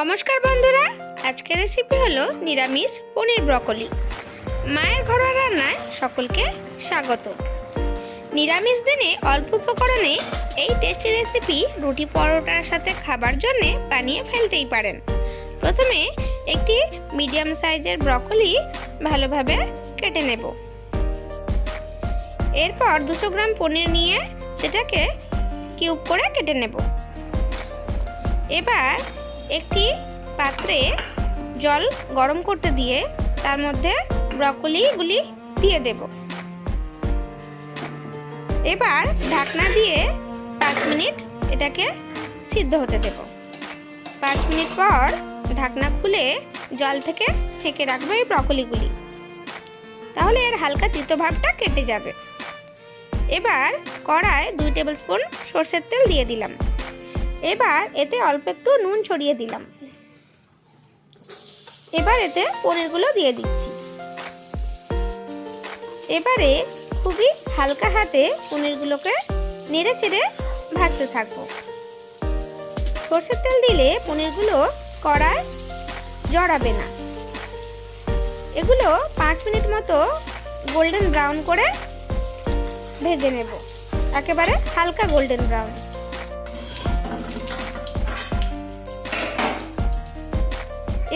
নমস্কার বন্ধুরা, আজকের রেসিপি হলো নিরামিষ পনির ব্রকলি মায়ের ঘরোয়া রান্নায় সকলকে স্বাগত। নিরামিষ দিনে অল্প উপকরণে এই টেস্টি রেসিপি রুটি পরোটার সাথে খাবার জন্যে বানিয়ে ফেলতেই পারেন। প্রথমে একটি মিডিয়াম সাইজের ব্রকলি ভালোভাবে কেটে নেব। এরপর দুশো গ্রাম পনির নিয়ে সেটাকে কিউব করে কেটে নেব। এবার একটি পাত্রে জল গরম করতে দিয়ে তার মধ্যে ব্রকলিগুলি দিয়ে দেব। এবার ঢাকনা দিয়ে পাঁচ মিনিট এটাকে সিদ্ধ হতে দেব। পাঁচ মিনিট পর ঢাকনা খুলে জল থেকে ছেঁকে রাখব এই ব্রকলিগুলি। তাহলে এর হালকা তিতো কেটে যাবে। এবার কড়ায় দুই টেবিল স্পুন সর্ষের তেল দিয়ে দিলাম। এবার এতে অল্প একটু নুন ছড়িয়ে দিলাম। এবার এতে পনিরগুলো দিয়ে দিচ্ছি। এবারে খুবই হালকা হাতে পনিরগুলোকে নেড়ে চেড়ে ভাজতে থাকব। সর্ষের তেল দিলে পনিরগুলো কড়ায় জড়াবে না। এগুলো পাঁচ মিনিট মতো গোল্ডেন ব্রাউন করে ভেজে নেব। একেবারে হালকা গোল্ডেন ব্রাউন।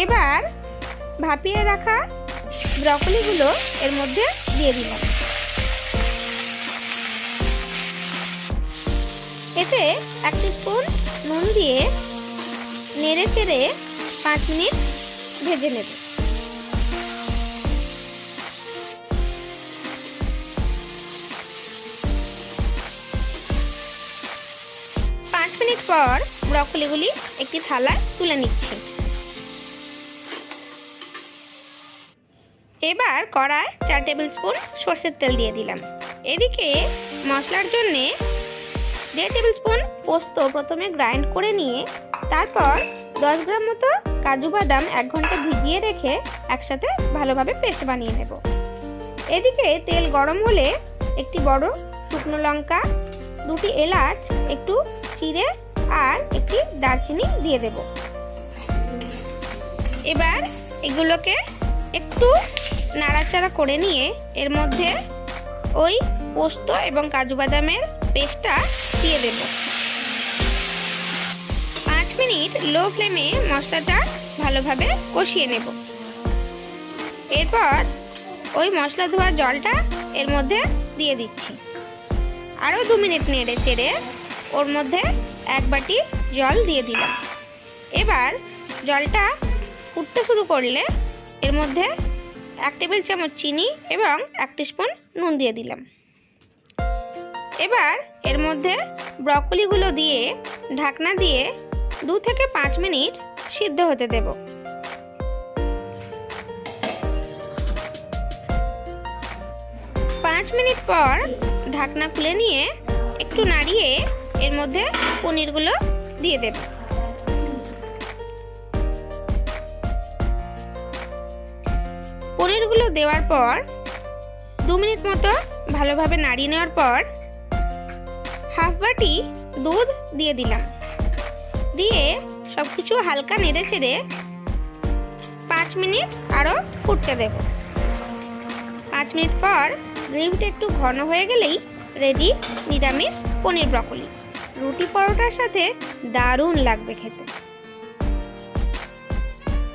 এবার ভাপিয়ে রাখা ব্রকলিগুলো এর মধ্যে দিয়ে দিলাম। এতে এক স্পুন নুন দিয়ে নেড়ে চেড়ে পাঁচ মিনিট ভেজে নেব। পাঁচ মিনিট পর ব্রকলিগুলি একটি থালায় তুলে নিচ্ছি। এবার কড়ায় চার টেবিল স্পুন সর্ষের তেল দিয়ে দিলাম। এদিকে মশলার জন্যে দেড় টেবিল স্পুন পোস্ত প্রথমে গ্রাইন্ড করে নিয়ে তারপর দশ গ্রাম মতো কাজু বাদাম এক ঘণ্টা ভিজিয়ে রেখে একসাথে ভালোভাবে পেস্ট বানিয়ে নেব। এদিকে তেল গরম হলে একটি বড় শুকনো লঙ্কা, দুটি এলাচ, একটু চিড়ে আর একটি দারচিনি দিয়ে দেব। এবার এগুলোকে একটু নাড়াচাড়া করে নিয়ে এর মধ্যে ওই পোস্ত এবং কাজু বাদামের পেস্টটা দিয়ে দেব। পাঁচ মিনিট লো ফ্লেমে মশলাটা ভালোভাবে কষিয়ে নেব। এরপর ওই মশলা ধোয়া জলটা এর মধ্যে দিয়ে দিচ্ছি। আরও দু মিনিট নেড়ে চেড়ে ওর মধ্যে এক বাটি জল দিয়ে দিলাম। এবার জলটা ফুটতে শুরু করলে এর মধ্যে এক টেবিল চামচ চিনি এবং এক স্পুন নুন দিয়ে দিলাম। এবার এর মধ্যে ব্রকলিগুলো দিয়ে ঢাকনা দিয়ে দু থেকে পাঁচ মিনিট সিদ্ধ হতে দেব। পাঁচ মিনিট পর ঢাকনা খুলে নিয়ে একটু নাড়িয়ে এর মধ্যে পনিরগুলো দিয়ে দেব। পনিরগুলো দেওয়ার পর দু মিনিট মতো ভালোভাবে নাড়িয়ে নেওয়ার পর হাফ বাটি দুধ দিয়ে দিলাম। দিয়ে সব কিছু হালকা নেড়ে চেড়ে পাঁচ মিনিট আরও ফুটতে দেব। পাঁচ মিনিট পর গ্রেভিটা একটু ঘন হয়ে গেলেই রেডি নিরামিষ পনির ব্রকলি। রুটি পরোটার সাথে দারুণ লাগবে খেতে।